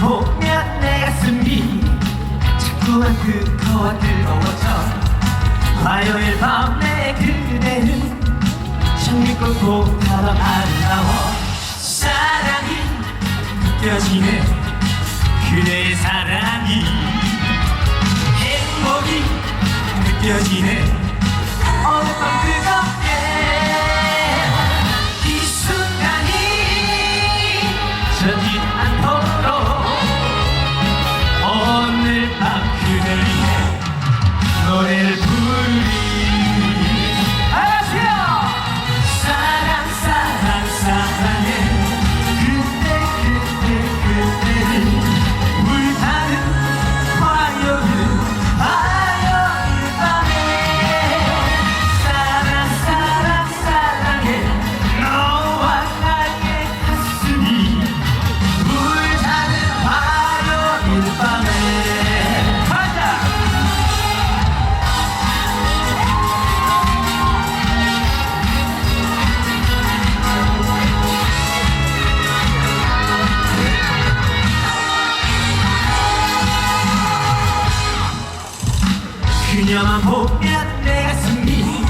보면 내 가슴이 자꾸만 그 뜨거워 뜨거워져 화요일 밤내 그대는 장미꽃 꽃처럼 아름다워 사랑이 느껴지네. 그대의 사랑이 행복이 느껴지네. 그녀만 보면 내 가슴이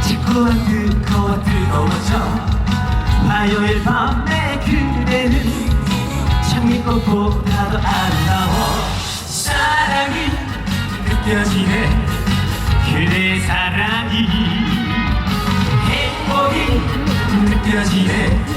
자꾸만 뜨거워 뜨거워져. 화요일 밤에 그대는 장미꽃보다도 아름다워. 사랑이 느껴지네. 그대의 사랑이 행복이 느껴지네